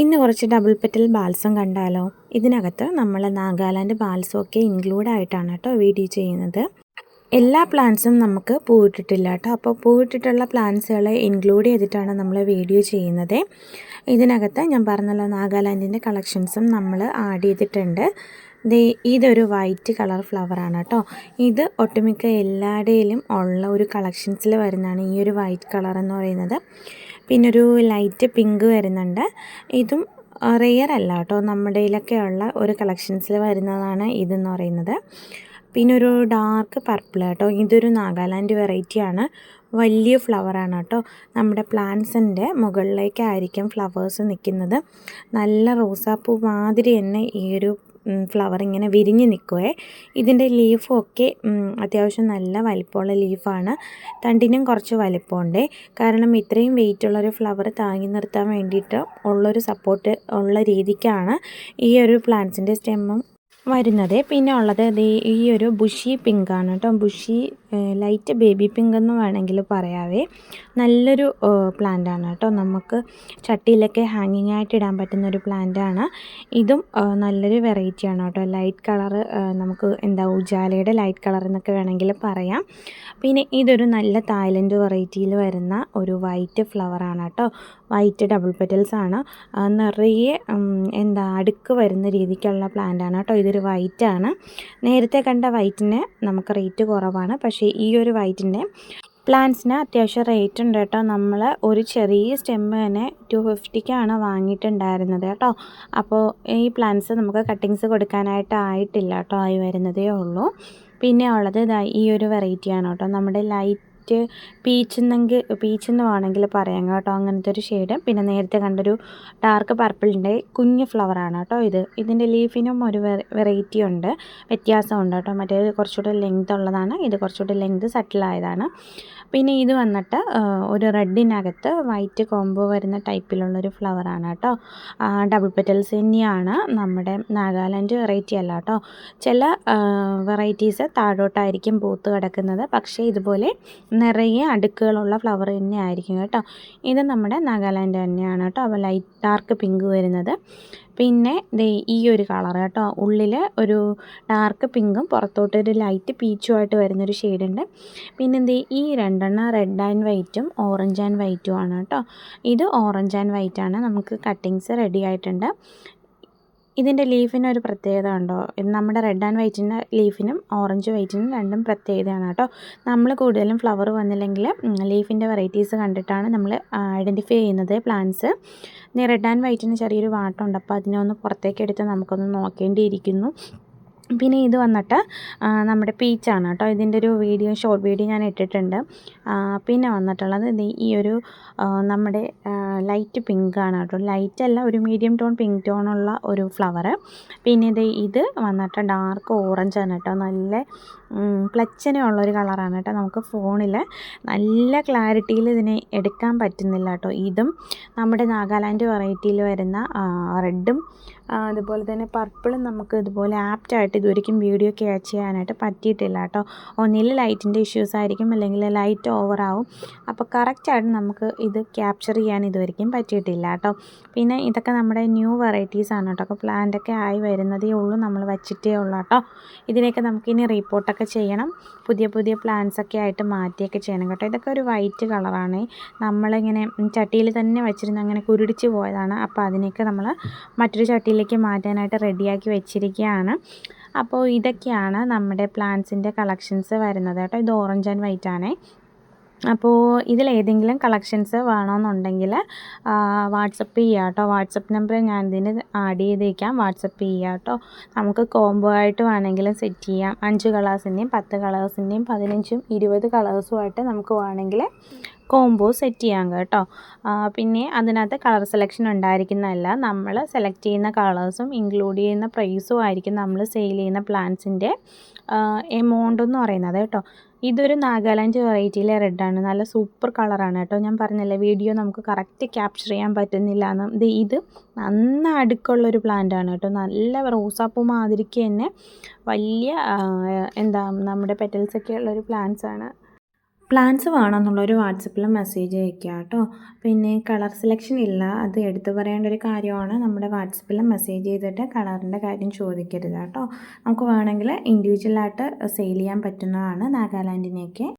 ഇന്ന് കുറച്ച് double petal balsam കണ്ടാലോ? ഇതിനകത്ത് നമ്മൾ നാഗാലാൻഡ് ബാൽസം ഒക്കെ ഇൻക്ലൂഡ് ആയിട്ടാണ് കേട്ടോ വീഡിയോ ചെയ്യുന്നത്. എല്ലാ പ്ലാന്റ്സും നമുക്ക് പൂവിട്ടിട്ടില്ല കേട്ടോ. അപ്പോൾ പൂവിട്ടിട്ടുള്ള പ്ലാന്റ്സുകളെ ഇൻക്ലൂഡ് ചെയ്തിട്ടാണ് നമ്മൾ വീഡിയോ ചെയ്യുന്നത്. ഇതിനകത്ത് ഞാൻ പറഞ്ഞല്ലോ നാഗാലാൻഡിന്റെ കളക്ഷൻസും നമ്മൾ ആഡ് ചെയ്തിട്ടുണ്ട്. ഇതൊരു വൈറ്റ് കളർ ഫ്ലവറാണ് കേട്ടോ. ഇത് ഒട്ടുമിക്ക എല്ലായിടയിലും ഉള്ള ഒരു കളക്ഷൻസിൽ വരുന്നതാണ് ഈ ഒരു വൈറ്റ് കളർ എന്ന് പറയുന്നത്. പിന്നെ ഒരു ലൈറ്റ് പിങ്ക് വരുന്നുണ്ട്. ഇതും റെയർ അല്ല കേട്ടോ. നമ്മുടെ ഉള്ള ഒരു കളക്ഷൻസിൽ വരുന്നതാണ് ഇതെന്ന് പറയുന്നത്. പിന്നെ ഒരു ഡാർക്ക് പർപ്പിൾ കേട്ടോ. ഇതൊരു നാഗാലാൻഡ് വെറൈറ്റിയാണ് വലിയ ഫ്ലവറാണ് കേട്ടോ. നമ്മുടെ പ്ലാന്റ്സിന്റെ മുകളിലേക്കായിരിക്കും ഫ്ലവേഴ്സ് നിൽക്കുന്നത്. നല്ല റോസാപ്പൂ മാതിരി തന്നെ ഈ ഒരു ഫ്ലവർ ഇങ്ങനെ വിരിഞ്ഞ് നിൽക്കുവേ ഇതിന്റെ ലീഫൊക്കെ അത്യാവശ്യം നല്ല വലിപ്പമുള്ള ലീഫാണ് തണ്ടിനും കുറച്ച് വലിപ്പമുണ്ട്. കാരണം ഇത്രയും വെയിറ്റുള്ളൊരു ഫ്ലവർ താങ്ങി നിർത്താൻ വേണ്ടിയിട്ട് ഉള്ളൊരു സപ്പോർട്ട് ഉള്ള രീതിക്കാണ് ഈ ഒരു പ്ലാന്റ്സിന്റെ സ്റ്റെമ്മും വരുന്നത്. പിന്നെ ഉള്ളത് ഈ ഒരു ബുഷി പിങ്ക് ആണ് കേട്ടോ. ബുഷി ലൈറ്റ് ബേബി പിങ്ക് എന്ന് വേണമെങ്കിൽ പറയാവേ. നല്ലൊരു പ്ലാന്റ് ആണ് കേട്ടോ. നമുക്ക് ചട്ടിയിലൊക്കെ ഹാങ്ങിങ് ആയിട്ട് ഇടാൻ പറ്റുന്ന ഒരു പ്ലാന്റ് ആണ്. ഇതും നല്ലൊരു വെറൈറ്റി ആണ് കേട്ടോ. ലൈറ്റ് കളർ നമുക്ക് എന്താ ഉജാലയുടെ ലൈറ്റ് കളർ എന്നൊക്കെ വേണമെങ്കിൽ പറയാം. പിന്നെ ഇതൊരു നല്ല തായ്ലൻഡ് വെറൈറ്റിയിൽ വരുന്ന ഒരു വൈറ്റ് ഫ്ലവർ ആണ് കേട്ടോ. വൈറ്റ് ഡബിൾ പെറ്റൽസ് ആണ്. നിറയെ എന്താ അടുക്ക് വരുന്ന രീതിക്കുള്ള പ്ലാന്റ് ആണ് കേട്ടോ. ഇതൊരു വൈറ്റ് വൈറ്റാണ് നേരത്തെ കണ്ട വൈറ്റിന് നമുക്ക് റേറ്റ് കുറവാണ്. പക്ഷേ ഈ ഒരു വൈറ്റിന്റെ പ്ലാന്റ്സിന് അത്യാവശ്യം റേറ്റ് ഉണ്ട് കേട്ടോ. നമ്മൾ ഒരു ചെറിയ സ്റ്റെമ്മ് തന്നെ ടു ഫിഫ്റ്റിക്കാണ് വാങ്ങിയിട്ടുണ്ടായിരുന്നത് കേട്ടോ. അപ്പോൾ ഈ പ്ലാന്റ്സ് നമുക്ക് കട്ടിങ്സ് കൊടുക്കാനായിട്ട് ആയിട്ടില്ല കേട്ടോ ആയി വരുന്നതേ ഉള്ളൂ. പിന്നെ ഉള്ളത് ഈ ഒരു വെറൈറ്റിയാണ് കേട്ടോ. നമ്മുടെ ലൈറ്റ് ലൈറ്റ് പീച്ച് എന്നെങ്കിൽ പീച്ച് എന്ന് വേണമെങ്കിൽ പറയാം കേട്ടോ. അങ്ങനത്തെ ഒരു ഷെയ്ഡ് പിന്നെ നേരത്തെ കണ്ടൊരു ഡാർക്ക് പർപ്പിളിന്റെ കുഞ്ഞ് ഫ്ലവറാണ് കേട്ടോ ഇത്. ഇതിന്റെ ലീഫിനും ഒരു വെറൈറ്റി ഉണ്ട്. വ്യത്യാസമുണ്ട് കേട്ടോ. മറ്റേ കുറച്ചുകൂടെ ലെങ്ത് ഉള്ളതാണ്. ഇത് കുറച്ചുകൂടെ ലെങ്ത് സെറ്റിലായതാണ് പിന്നെ ഇത് വന്നിട്ട് ഒരു റെഡിനകത്ത് വൈറ്റ് കോംബോ വരുന്ന ടൈപ്പിലുള്ളൊരു ഫ്ലവറാണ് കേട്ടോ. ഡബിൾ പെറ്റൽസ് തന്നെയാണ് നമ്മുടെ നാഗാലാൻഡ് വെറൈറ്റി അല്ല കേട്ടോ. ചില വെറൈറ്റീസ് താഴോട്ടായിരിക്കും പൂത്ത് കിടക്കുന്നത്. പക്ഷേ ഇതുപോലെ നിറയെ അടുക്കുകളുള്ള ഫ്ലവർ തന്നെ ആയിരിക്കും കേട്ടോ. ഇത് നമ്മുടെ നാഗാലാൻഡ് തന്നെയാണ് കേട്ടോ. അപ്പോൾ ലൈറ്റ് ഡാർക്ക് പിങ്ക് വരുന്നത്. പിന്നെ ദേ ഈ ഒരു കളർ കേട്ടോ. ഉള്ളിൽ ഒരു ഡാർക്ക് പിങ്കും പുറത്തോട്ട് ഒരു ലൈറ്റ് പീച്ചുമായിട്ട് വരുന്നൊരു ഷെയ്ഡുണ്ട് പിന്നെ ദേ ഈ രണ്ടെണ്ണം റെഡ് ആൻഡ് വൈറ്റും ഓറഞ്ച് ആൻഡ് വൈറ്റും ആണ് കേട്ടോ. ഇത് ഓറഞ്ച് ആൻഡ് വൈറ്റ് ആണ്. നമുക്ക് കട്ടിങ്സ് റെഡി ആയിട്ടുണ്ട്. ഇതിന്റെ ലീഫിന് ഒരു പ്രത്യേകത ഉണ്ടോ? നമ്മുടെ റെഡ് ആൻഡ് വൈറ്റിന്റെ ലീഫിനും ഓറഞ്ച് വൈറ്റിനും രണ്ടും പ്രത്യേകതയാണ് കേട്ടോ. നമ്മൾ കൂടുതലും ഫ്ലവർ വന്നില്ലെങ്കിൽ ലീഫിന്റെ വെറൈറ്റീസ് കണ്ടിട്ടാണ് നമ്മൾ ഐഡന്റിഫൈ ചെയ്യുന്നത്. പ്ലാന്റ്സ് ഇനി റെഡ് ആൻഡ് വൈറ്റിന് ചെറിയൊരു വാട്ടമുണ്ട്. അപ്പോൾ അതിനെ ഒന്ന് പുറത്തേക്ക് എടുത്ത് നമുക്കൊന്ന് നോക്കേണ്ടിയിരിക്കുന്നു. പിന്നെ ഇത് വന്നിട്ട് നമ്മുടെ പീച്ചാണ് കേട്ടോ. ഇതിന്റെ ഒരു വീഡിയോ ഷോർട്ട് വീഡിയോ ഞാൻ ഇട്ടിട്ടുണ്ട്. പിന്നെ വന്നിട്ടുള്ളത് ഈ ഒരു നമ്മുടെ ലൈറ്റ് പിങ്ക് ആണ് കേട്ടോ. ലൈറ്റ് അല്ല ഒരു മീഡിയം ടോൺ പിങ്ക് ടോണുള്ള ഒരു ഫ്ലവർ പിന്നെ ഇത് ഇത് വന്നിട്ട് ഡാർക്ക് ഓറഞ്ച് ആണ് കേട്ടോ. നല്ല പ്ലച്ചനുള്ളൊരു കളറാണ് കേട്ടോ നമുക്ക് ഫോണിൽ നല്ല ക്ലാരിറ്റിയിൽ ഇതിനെ എടുക്കാൻ പറ്റുന്നില്ല കേട്ടോ. ഇതും നമ്മുടെ നാഗാലാൻഡ് വെറൈറ്റിയിൽ വരുന്ന റെഡും അതുപോലെ തന്നെ പർപ്പിളും നമുക്ക് ഇതുപോലെ ആപ്റ്റായിട്ട് ഇതുവരെയും വീഡിയോ ക്യാച്ച് ചെയ്യാനായിട്ട് പറ്റിയിട്ടില്ല കേട്ടോ. ഒന്നിൽ ലൈറ്റിന്റെ ഇഷ്യൂസ് ആയിരിക്കും അല്ലെങ്കിൽ ലൈറ്റ് ഓവറാവും അപ്പോൾ കറക്റ്റായിട്ട് നമുക്ക് ഇത് ക്യാപ്ചർ ചെയ്യാൻ ഇതുവരെയും പറ്റിയിട്ടില്ല കേട്ടോ. പിന്നെ ഇതൊക്കെ നമ്മുടെ ന്യൂ വെറൈറ്റീസ് ആണ് കേട്ടോ. അപ്പോൾ പ്ലാന്റൊക്കെ ആയി വരുന്നതേ ഉള്ളൂ നമ്മൾ വച്ചിട്ടേ ഉള്ളൂ കേട്ടോ. ഇതിനെയൊക്കെ നമുക്കിനി റിപ്പോർട്ടൊക്കെ ചെയ്യണം. പുതിയ പുതിയ പ്ലാന്റ്സ് ഒക്കെ ആയിട്ട് മാറ്റിയൊക്കെ ചെയ്യണം കേട്ടോ. ഇതൊക്കെ ഒരു വൈറ്റ് കളറാണ് നമ്മളിങ്ങനെ ചട്ടിയിൽ തന്നെ വെച്ചിരുന്ന. അങ്ങനെ കുരുടിച്ച് പോയതാണ്. അപ്പോൾ അതിനെയൊക്കെ നമ്മൾ മറ്റൊരു ചട്ടിയിലേക്ക് മാറ്റാനായിട്ട് റെഡിയാക്കി വെച്ചിരിക്കുകയാണ്. അപ്പോൾ ഇതൊക്കെയാണ് നമ്മുടെ പ്ലാന്റ്സിന്റെ കളക്ഷൻസ് വരുന്നത് കേട്ടോ. ഇത് ഓറഞ്ച് ആൻഡ് വൈറ്റ് ആണേ. അപ്പോൾ ഇതിലേതെങ്കിലും കളക്ഷൻസ് വേണമെന്നുണ്ടെങ്കിൽ വാട്സപ്പ് ചെയ്യുക കേട്ടോ വാട്സപ്പ് നമ്പർ ഞാൻ ഇതിന് ആഡ് ചെയ്തേക്കാം. വാട്സപ്പ് ചെയ്യുക കേട്ടോ നമുക്ക് കോംബോ ആയിട്ട് വേണമെങ്കിലും സെറ്റ് ചെയ്യാം. അഞ്ച് കളേഴ്സിന്റെയും പത്ത് കളേഴ്സിന്റെയും പതിനഞ്ചും ഇരുപത് കളേഴ്സുമായിട്ട് നമുക്ക് വേണമെങ്കിൽ കോംബോ സെറ്റ് ചെയ്യാം കേട്ടോ. പിന്നെ അതിനകത്ത് കളർ സെലക്ഷൻ ഉണ്ടായിരിക്കുന്നതല്ല. നമ്മൾ സെലക്ട് ചെയ്യുന്ന കളേഴ്സും ഇൻക്ലൂഡ് ചെയ്യുന്ന പ്രൈസും ആയിരിക്കും നമ്മൾ സെയിൽ ചെയ്യുന്ന പ്ലാൻസിന്റെ എമൗണ്ട് എന്ന് പറയുന്നത് കേട്ടോ. ഇതൊരു നാഗാലാൻഡ് വെറൈറ്റിയിലെ റെഡാണ് നല്ല സൂപ്പർ കളറാണ് കേട്ടോ. ഞാൻ പറഞ്ഞല്ലേ വീഡിയോ നമുക്ക് കറക്റ്റ് ക്യാപ്ചർ ചെയ്യാൻ പറ്റുന്നില്ല എന്ന്. ഇത് നന്ന അടുക്കുള്ളൊരു പ്ലാന്റാണ് കേട്ടോ. നല്ല റോസാപ്പൂ മാതിരിക്ക് തന്നെ. വലിയ എന്താ നമ്മുടെ പെറ്റൽസൊക്കെ ഉള്ളൊരു പ്ലാന്റ്സാണ് പ്ലാൻസ് വേണമെന്നുള്ളൊരു വാട്സപ്പിൽ മെസ്സേജ് അയക്കുക കേട്ടോ. പിന്നെ കളർ സെലക്ഷൻ ഇല്ല. അത് എടുത്തു പറയേണ്ട ഒരു കാര്യമാണ്. നമ്മുടെ വാട്സപ്പിൽ മെസ്സേജ് ചെയ്തിട്ട് കളറിന്റെ കാര്യം ചോദിക്കരുത് കേട്ടോ. നമുക്ക് വേണമെങ്കിൽ ഇൻഡിവിജ്വലായിട്ട് സെയിൽ ചെയ്യാൻ പറ്റുന്നതാണ് നാഗാലാൻഡിനെയൊക്കെ.